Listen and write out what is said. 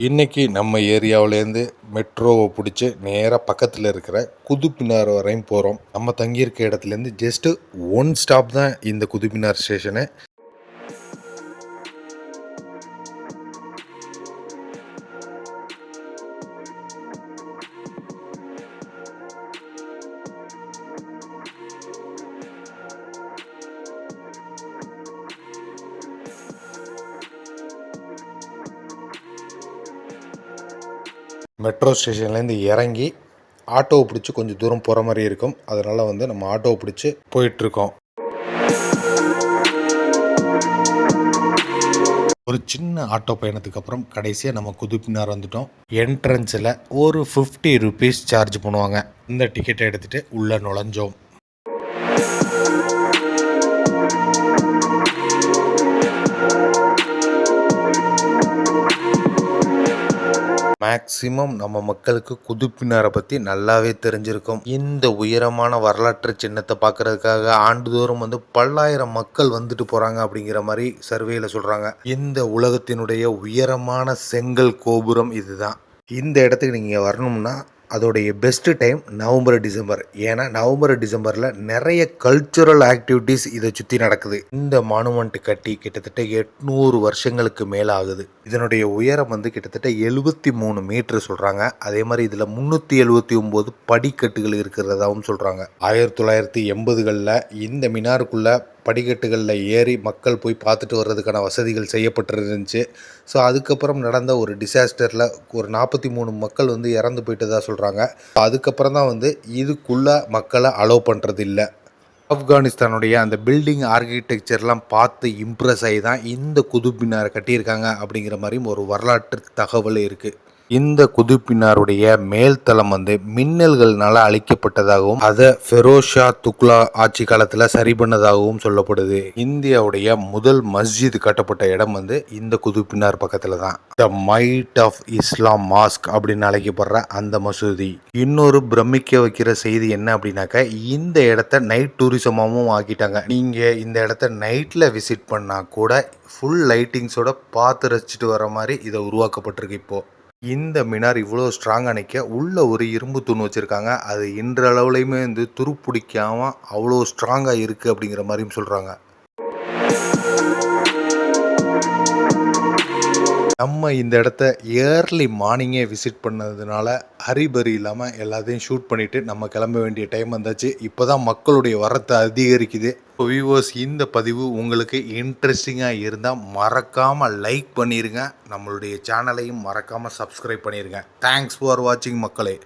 இன்னைக்கு நம்ம ஏரியாவிலேருந்து மெட்ரோவை பிடிச்சி நேராக பக்கத்தில் இருக்கிற குதுப்பினார் வரையும் போகிறோம் நம்ம தங்கியிருக்க இடத்துலேருந்து ஜஸ்ட்டு ஒன் ஸ்டாப் தான் இந்த குதுப்பினார் ஸ்டேஷனு மெட்ரோ ஸ்டேஷன்லேருந்து இறங்கி ஆட்டோவை பிடிச்சி கொஞ்சம் தூரம் போகிற மாதிரி இருக்கும். அதனால் வந்து நம்ம ஆட்டோவை பிடிச்சி போயிட்டுருக்கோம். ஒரு சின்ன ஆட்டோ பயணத்துக்கு அப்புறம் கடைசியாக நம்ம குதுப்பினார் வந்துட்டோம். என்ட்ரன்ஸில் ஒரு ஃபிஃப்டி ருபீஸ் சார்ஜ் பண்ணுவாங்க. இந்த டிக்கெட்டை எடுத்துகிட்டு உள்ளே நுழைஞ்சோம். மேக்சிமம் நம்ம மக்களுக்கு குதுப்பினாரை பற்றி நல்லாவே தெரிஞ்சிருக்கும். இந்த உயரமான வரலாற்று சின்னத்தை பார்க்கறதுக்காக ஆண்டுதோறும் வந்து பல்லாயிரம் மக்கள் வந்துட்டு போகிறாங்க அப்படிங்கிற மாதிரி சர்வேயில் சொல்கிறாங்க இந்த உலகத்தினுடைய உயரமான செங்கல் கோபுரம் இதுதான். இந்த இடத்துக்கு நீங்கள் வரணும்னா அதோடைய பெஸ்ட்டு டைம் நவம்பர் டிசம்பர். ஏன்னா நவம்பர் டிசம்பரில் நிறைய கல்ச்சுரல் ஆக்டிவிட்டீஸ் இதை சுற்றி நடக்குது. இந்த மானுமெண்ட் கட்டி கிட்டத்தட்ட எட்நூறு வருஷங்களுக்கு மேலே ஆகுது இதனுடைய உயரம் வந்து கிட்டத்தட்ட எழுபத்தி மூணு மீட்ரு சொல்கிறாங்க அதே மாதிரி இதில் முந்நூற்றி எழுபத்தி ஒம்பது படிக்கட்டுகள் இருக்கிறதாகவும் சொல்கிறாங்க ஆயிரத்தி தொள்ளாயிரத்தி எண்பதுகளில் இந்த மினாருக்குள்ளே படிக்கட்டுகளில் ஏறி மக்கள் போய் பார்த்துட்டு வர்றதுக்கான வசதிகள் செய்யப்பட்டிருந்துச்சு. ஸோ அதுக்கப்புறம் நடந்த ஒரு டிசாஸ்டரில் ஒரு நாற்பத்தி மூணு மக்கள் வந்து இறந்து போயிட்டதாக சொல்கிறாங்க அதுக்கப்புறம் தான் வந்து இதுக்குள்ளே மக்களை அலோவ் பண்ணுறது இல்லை ஆப்கானிஸ்தானுடைய அந்த பில்டிங் ஆர்கிடெக்சர்லாம் பார்த்து இம்ப்ரெஸ் ஆகி தான் இந்த குதுப்பினாரை கட்டியிருக்காங்க அப்படிங்கிற மாதிரியும் ஒரு வரலாற்று தகவல் இருக்குது இந்த குதுப்பினாருடைய மேல்தளம் வந்து மின்னல்கள்னால அழிக்கப்பட்டதாகவும் அதை ஃபெரோஷா துக்லா ஆட்சி காலத்தில் சரி பண்ணதாகவும் சொல்லப்படுது. இந்தியாவுடைய முதல் மஸ்ஜித் கட்டப்பட்ட இடம் வந்து இந்த குதுப்பினார் பக்கத்தில் தான் the might of Islam mosque அப்படின்னு அழைக்கப்படுற அந்த மசூதி. இன்னொரு பிரமிக்க வைக்கிற செய்தி என்ன அப்படின்னாக்க இந்த இடத்த நைட் டூரிசமாகவும் ஆக்கிட்டாங்க. நீங்கள் இந்த இடத்த நைட்டில் விசிட் பண்ணால் கூட ஃபுல் லைட்டிங்ஸோட பார்த்து ரசிச்சுட்டு வர மாதிரி இதை உருவாக்கப்பட்டிருக்கு இப்போது இந்த மினார் இவ்வளோ ஸ்ட்ராங்காக நிற்க உள்ள ஒரு இரும்பு தூண் வச்சுருக்காங்க. அது இன்றளவுலையுமே வந்து துருப்பிடிக்காமல் அவ்வளோ ஸ்ட்ராங்காக இருக்குது அப்படிங்கிற மாதிரியும் சொல்கிறாங்க நம்ம இந்த இடத்த ஏர்லி மார்னிங்கே விசிட் பண்ணதுனால ஹரிபரி இல்லாமல் எல்லாத்தையும் ஷூட் பண்ணிவிட்டு நம்ம கிளம்ப வேண்டிய டைம் வந்தாச்சு. இப்போ தான் மக்களுடைய வரத்தை அதிகரிக்குது. இப்போ வியூவர்ஸ் இந்த பதிவு உங்களுக்கு இன்ட்ரெஸ்டிங்காக இருந்தால் மறக்காமல் லைக் பண்ணிடுங்க நம்மளுடைய சேனலையும் மறக்காமல் சப்ஸ்கிரைப் பண்ணிடுங்க தேங்க்ஸ் ஃபார் வாட்சிங் மக்களே.